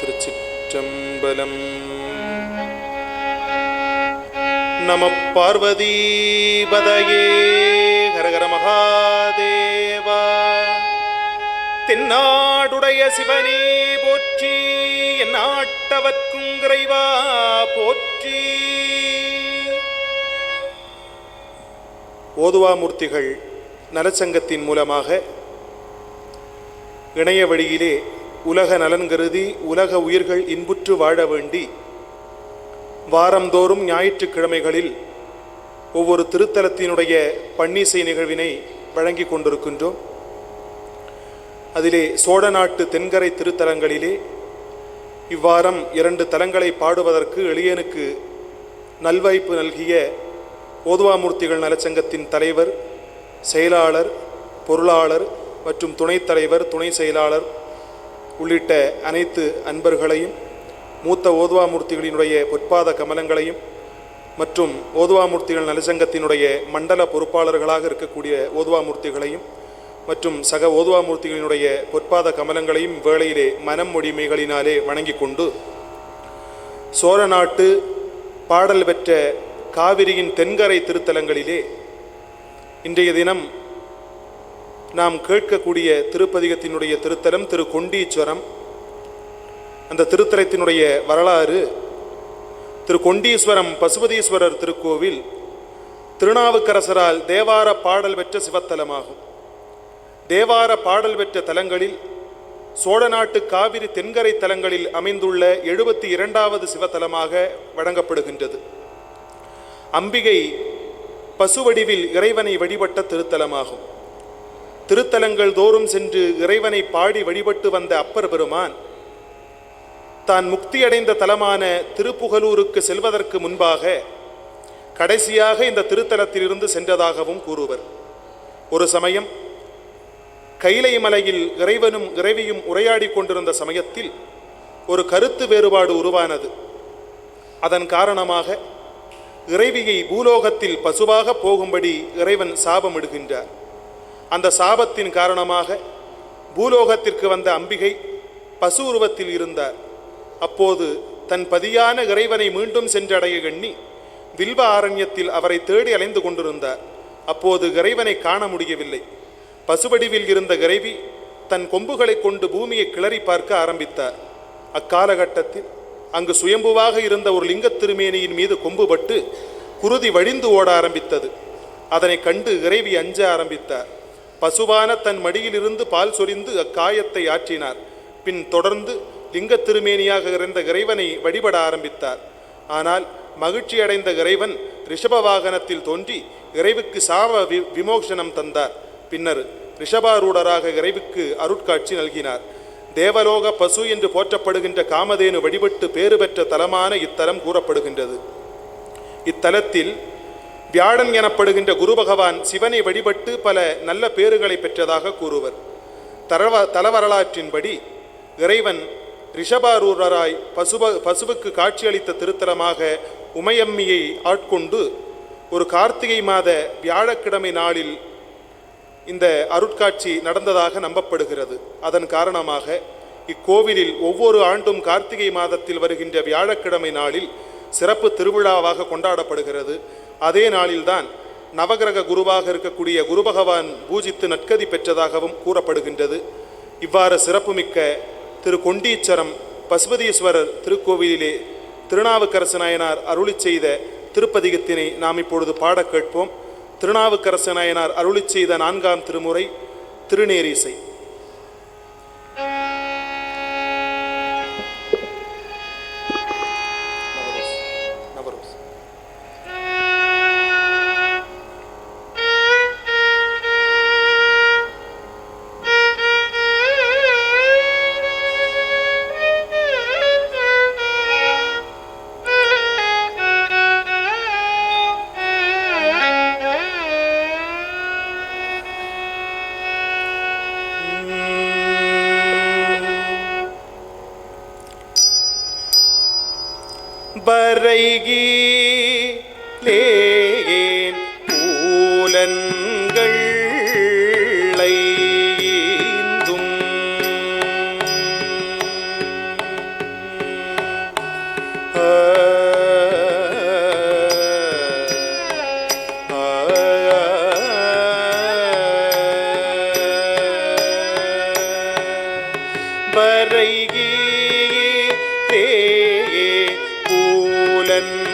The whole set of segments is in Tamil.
திருச்சிற்றம்பலம். நம பார்வதீபதையே ஹரஹர மகாதேவா. தென்னாடுடைய சிவனே போற்றி என் நாட்டவர்க்கும் இறைவா போற்றி. ஓதுவாமூர்த்திகள் நலச்சங்கத்தின் மூலமாக இணைய வழியிலே உலக நலன் கருதி உலக உயிர்கள் இன்புற்று வாழ வேண்டி வாரந்தோறும் ஞாயிற்றுக்கிழமைகளில் ஒவ்வொரு திருத்தலத்தினுடைய பன்னிசை நிகழ்வினை வழங்கி கொண்டிருக்கின்றோம். அதிலே சோழ நாட்டு தென்கரை திருத்தலங்களிலே இவ்வாரம் இரண்டு தலங்களை பாடுவதற்கு எளியனுக்கு நல்வாய்ப்பு நல்கிய ஓதுவாமூர்த்திகள் நலச்சங்கத்தின் தலைவர் செயலாளர் பொருளாளர் மற்றும் துணைத் தலைவர் துணை செயலாளர் உள்ளிட்ட அனைத்து அன்பர்களையும் மூத்த ஓதுவாமூர்த்திகளினுடைய பொற்பாத கமலங்களையும் மற்றும் ஓதுவாமூர்த்திகள் நலசங்கத்தினுடைய மண்டல பொறுப்பாளர்களாக இருக்கக்கூடிய ஓதுவாமூர்த்திகளையும் மற்றும் சக ஓதுவாமூர்த்திகளினுடைய பொற்பாத கமலங்களையும் வேளையிலே மனம் மொழிமைகளினாலே வணங்கி கொண்டு சோழ நாட்டு பாடல் பெற்ற காவிரியின் தென்கரை திருத்தலங்களிலே இன்றைய தினம் நாம் கேட்கக்கூடிய திருப்பதிகத்தினுடைய திருத்தலம் திரு கொண்டீஸ்வரம். அந்த திருத்தலத்தினுடைய வரலாறு திரு கொண்டீஸ்வரம் பசுபதீஸ்வரர் திருக்கோவில் திருநாவுக்கரசரால் தேவார பாடல் பெற்ற சிவத்தலமாகும். தேவார பாடல் பெற்ற தலங்களில் சோழ நாட்டு காவிரி தென்கரை தலங்களில் அமைந்துள்ள எழுபத்தி இரண்டாவது சிவத்தலமாக வழங்கப்படுகின்றது. அம்பிகை பசுவடிவில் இறைவனை வழிபட்ட திருத்தலமாகும். திருத்தலங்கள் தோறும் சென்று இறைவனை பாடி வழிபட்டு வந்த அப்பர் பெருமான் தான் முக்தியடைந்த தலமான திருப்புகலூருக்கு செல்வதற்கு முன்பாக கடைசியாக இந்த திருத்தலத்திலிருந்து சென்றதாகவும் கூறுவர். ஒரு சமயம் கைலை மலையில் இறைவனும் இறைவியும் உரையாடி கொண்டிருந்த சமயத்தில் ஒரு கருத்து வேறுபாடு உருவானது. அதன் காரணமாக இறைவியை பூலோகத்தில் பசுவாக போகும்படி இறைவன் சாபமிடுகின்றார். அந்த சாபத்தின் காரணமாக பூலோகத்திற்கு வந்த அம்பிகை பசு உருவத்தில் இருந்தார். அப்போது தன் பதியான இறைவனை மீண்டும் சென்றடைய எண்ணி வில்வ ஆரண்யத்தில் அவரை தேடி அலைந்து கொண்டிருந்தார். அப்போது இறைவனை காண முடியவில்லை. பசுவடிவில் இருந்த இறைவி தன் கொம்புகளை கொண்டு பூமியை கிளறி பார்க்க ஆரம்பித்தார். அக்காலகட்டத்தில் அங்கு சுயம்புவாக இருந்த ஒரு லிங்கத் திருமேனியின் மீது கொம்புபட்டு குருதி வழிந்து ஓட ஆரம்பித்தது. அதனை கண்டு இறைவி அஞ்ச ஆரம்பித்தார். பசுவான தன் மடியிலிருந்து பால் சொரிந்து அக்காயத்தை ஆற்றினார். பின் தொடர்ந்து லிங்கத் திருமேனியாக இருந்த இறைவனை வழிபட ஆரம்பித்தார். ஆனால் மகிழ்ச்சி அடைந்த இறைவன் ரிஷப வாகனத்தில் தோன்றி இறைவுக்கு சாவ வி விமோசனம் தந்தார். பின்னர் ரிஷபாரூடராக இறைவுக்கு அருட்காட்சி நல்கினார். தேவலோக பசு என்று போற்றப்படுகின்ற காமதேனு வழிபட்டு பேறு பெற்ற தலமான இத்தலம் கூறப்படுகின்றது. இத்தலத்தில் வியாழன் எனப்படுகின்ற குரு பகவான் சிவனை வழிபட்டு பல நல்ல பேறுகளை பெற்றதாக கூறுவர். தரவ தலவரலாற்றின்படி இறைவன் ரிஷபாரூரராய் பசுப பசுவுக்கு காட்சியளித்த திருத்தலமாக உமையம்மியை ஆட்கொண்டு ஒரு கார்த்திகை மாத வியாழக்கிழமை நாளில் இந்த அருட்காட்சி நடந்ததாக நம்பப்படுகிறது. அதன் காரணமாக இக்கோவிலில் ஒவ்வொரு ஆண்டும் கார்த்திகை மாதத்தில் வருகின்ற வியாழக்கிழமை நாளில் சிறப்பு திருவிழாவாக கொண்டாடப்படுகிறது. அதே நாளில்தான் நவகிரக குருவாக இருக்கக்கூடிய குரு பகவான் பூஜித்து நற்கதி பெற்றதாகவும் கூறப்படுகின்றது. இவ்வாறு சிறப்புமிக்க திரு கொண்டீச்சரம் பசுபதீஸ்வரர் திருக்கோவிலிலே திருநாவுக்கரசு நாயனார் அருளி செய்த திருப்பதிகத்தினை நாம் இப்பொழுது பாடக் கேட்போம். திருநாவுக்கரசு நாயனார் அருளி செய்த நான்காம் திருமுறை திருநேரிசை. জিন্দেগি Amen.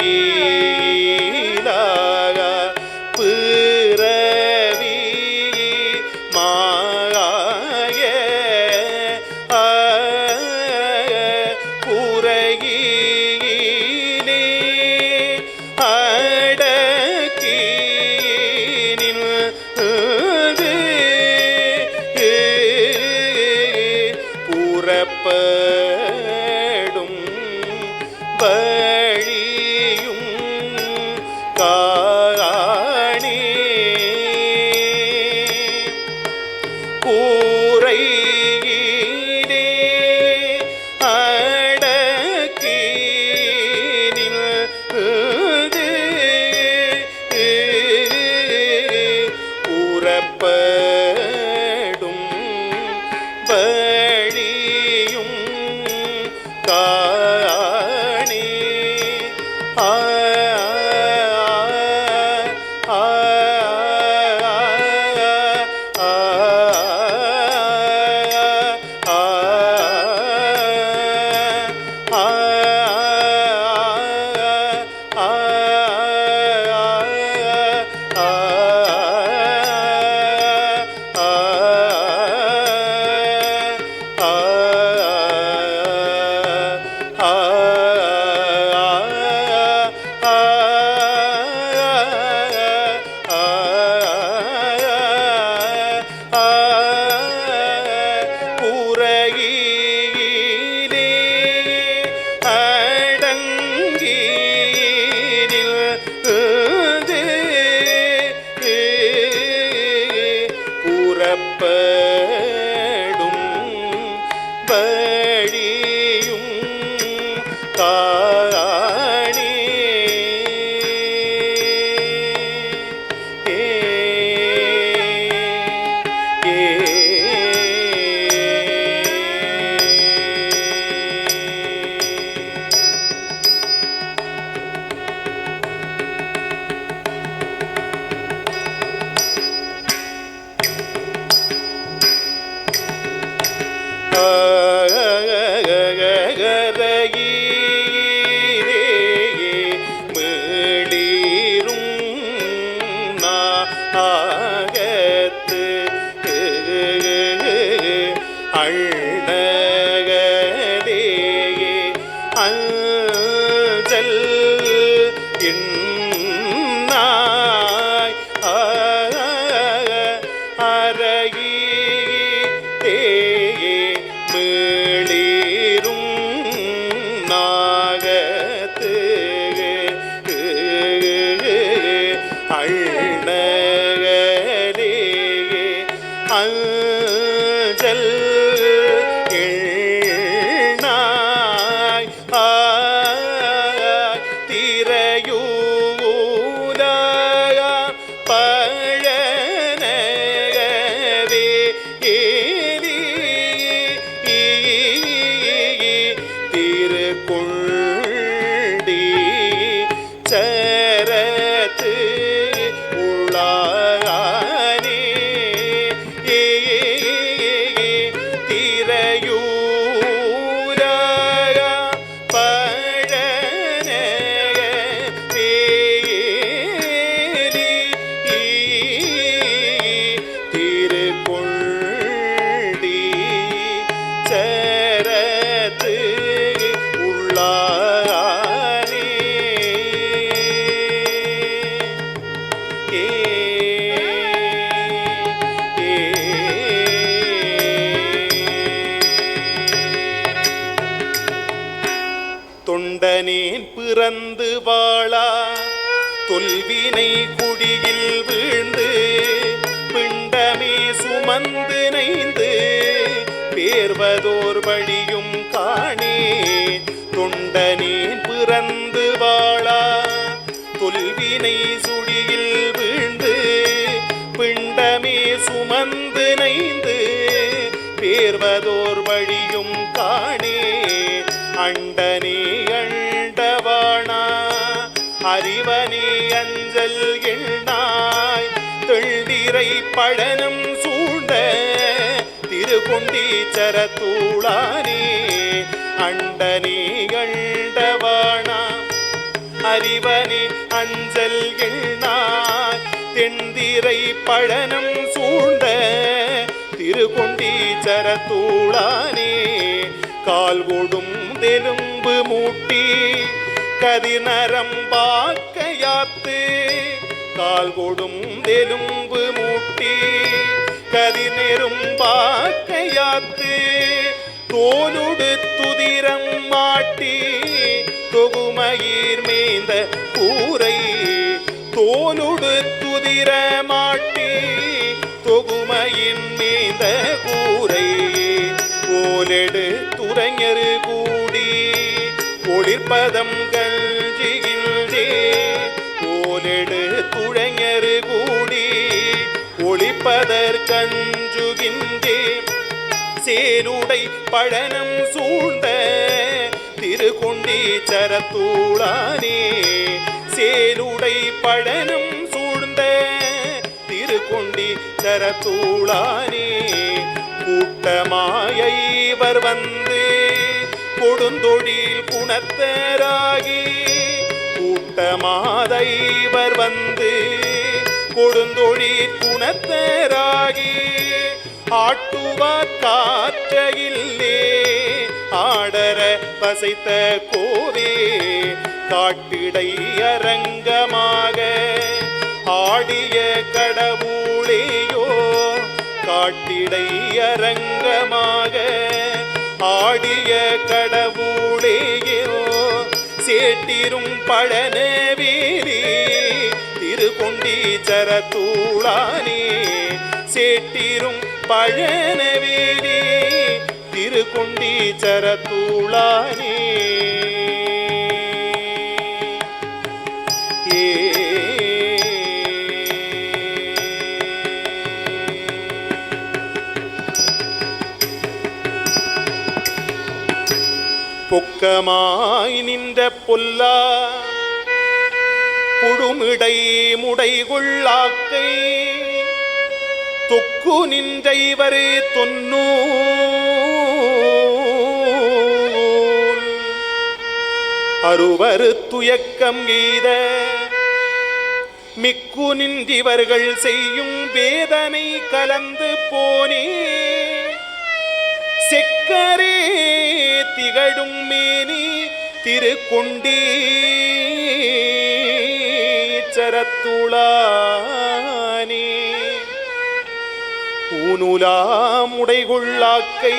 Amém. பொன்னாக சிறந்து வாழா. தொல்வினை குடியில் வீழ்ந்து பிண்டமே சுமந்து நைந்து பேர்வதோர் வழியோ அறிவனே அஞ்சல் எண்ணாய் தெள்ளிரை பழனம் சூழ்ந்த திருக்கொண்டீச்சரத்தூளானே அண்டனே அண்டவானா அறிவனே அஞ்சல் எண்ணாய் தென்திரை பழனம் சூழ்ந்த திருக்கொண்டீச்சரத்தூளானே கால் ஓடும் தெலும்பு மூட்டி கதிநரம்பாக்கையாத்து கால் கொடும் தெலும்பு மூட்டி கதிநெரும்பாக்கையாத்து தோலுடு துதிரம் மாட்டி தொகுமயிர் மேய்ந்த கூரை தோலுடு துதிர மாட்டி ஒளிப்பதற் சேருடை பழனம் சூழ்ந்த திருக்கொண்டீச்சரத்தூளானே. சேருடை பழனம் சூழ்ந்த திருக்கொண்டீச்சரத்தூளானே. கூட்டமாயைவர் வந்து கொடுந்தொழில் குணத்தராகி கூட்டமாதைவர் வந்து கொடுந்தொழி குணத்தராகி ஆட்டுவார் காற்றையில்லே ஆடர பசைத்த கோவே காட்டிடை அரங்கமாக ஆடிய கடவுளேயோ காட்டிடை அரங்கமாக ஆடிய கடவுளேயோ சேட்டிரும் பழனவேலி திருக்கொண்டீச்சரத்தூளானே சேட்டிரும் பழனவேலி திருக்கொண்டீச்சரத்தூளானே ஏ. பொக்கமாய் நின்ற பொல்லா புழுமிடை முடைகுள்ளாக்கை தொக்கு நின்றைவரே தொன்னூ. அறுவரு துயக்கம் எய்த மிக்கு நின்றிவர்கள் செய்யும் வேதனை கலந்து போனே. செக்கரே திகழும் மேனி திருக்கொண்டே. சரத்துளானே ஊனுலாம் உடைகொள்ளாக்கை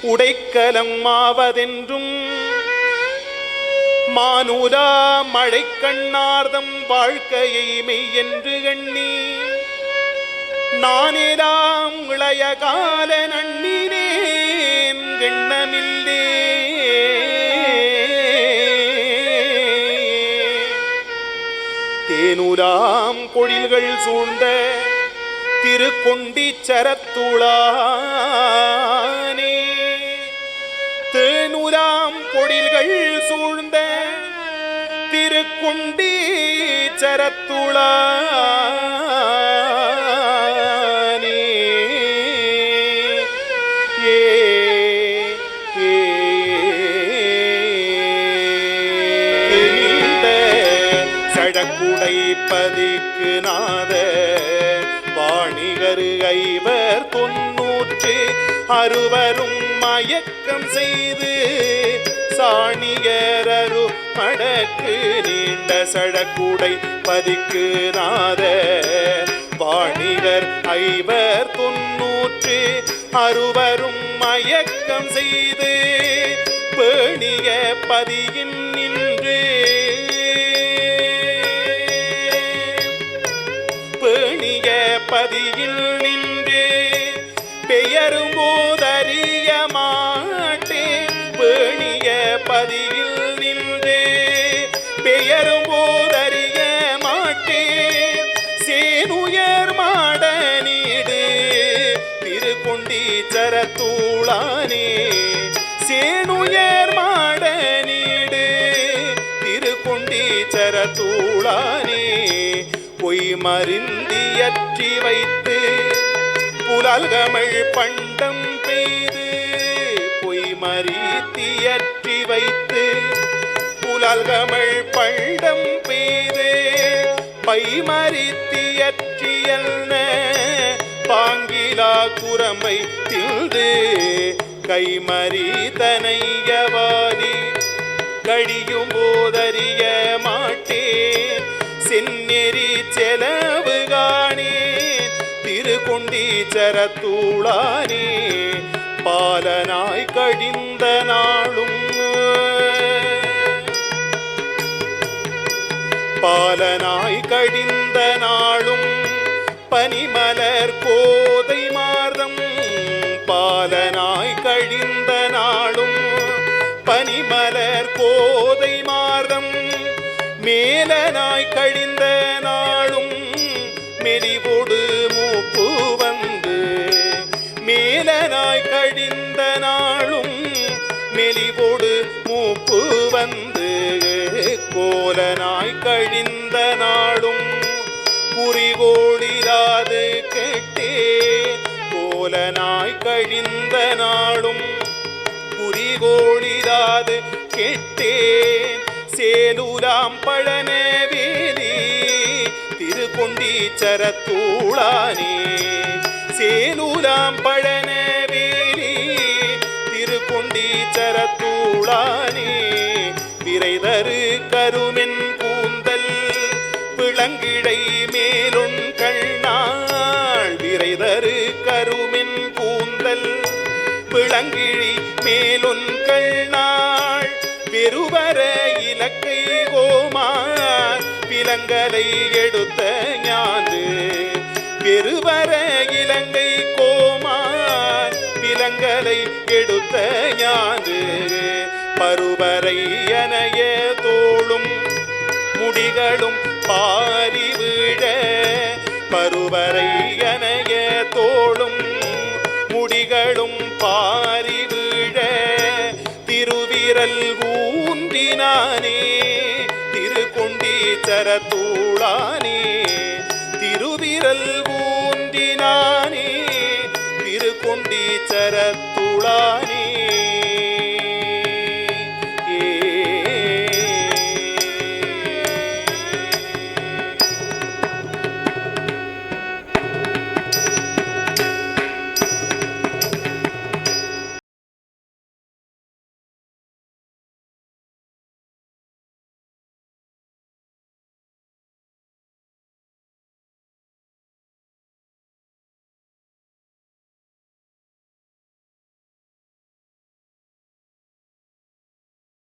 உடைக்கலம் ஆவதென்றும் மானுலா மழை கண்ணார்தம் வாழ்க்கையை மெய் என்று எண்ணி. நானேதாம் இளைய கால நண்ணினேன் எண்ணமில்லே. தேனுலாம் கொழில்கள் சூழ்ந்த திருக்கொண்டிச்சரத்துளானே. தேனுலாம் பொழில்கள் சூழ்ந்த திருக்குண்டி வாணிகரு ஐவர் தொன்னூற்று அறுவரும் மயக்கம் செய்து சாணியரரு மடக்கு நீண்ட சடக்குடை பதிக்கு நாத. வாணிகர் ஐவர் தொன்னூற்று அறுவரும் மயக்கம் செய்து பேணிய பதியின் நின்று பதியில் நின்று பெயரும் போதறிய மாட்டேன் சேனுயர் மாட நீடு திருக்கொண்டீச்சரத்தூளானே சேனுயர் மாட நீடு திருக்கொண்டீச்சரத்தூளானே பொய் மருந்தியற்றி வைத்து புலல்கமிழ் பண்டம் பெய்து பொய் மறித்தியற்றி வைத்து புலல்கமிழ் பண்டம் பெய்து பைமறித்தியற்றியல்ன பாங்கிலா குரமை தில்து கைமறிதனையவாதி கழியும் போதறிய மாட்டே செந்நெறி செலவு காணே திருக்குண்டீச்சரத்தூளானே பாலனாய் கழிந்த நாளும் பாலனாய் கடிந்த நாளும் பனிமலர் கோதை மார்தம். பாலனாய் கழிந்த நாளும் பனிமலர் கோதை மார்தம் கழிந்த நாளும் குறிகோளிராது கேட்டேன். சேலூராம் பழனவேலி திருக்கொண்டீச்சரத்தூளானே. சேலூராம் பழனவேலி திருக்கொண்டீச்சரத்தூளானே. விரைதரு கருமென் கூந்தல் விளங்கிடை விளங்கிழி மேலுன் கண்ணாள் பெருவர இலக்கை கோமார் விலங்கலை எடுத்த ஞாந்து பெருவர இலங்கை கோமார் விலங்கலை எடுத்த ஞாந்து பருவரை அனைய தோளும் முடிகளும் பாரி விழ பருவரை அனைய தோளும் முடிகளும் பாரி திருக்கொண்டீச்சரத்தூளானே திருவிரல் ஊன்றினானே திருக்கொண்டீச்சரத்துளானே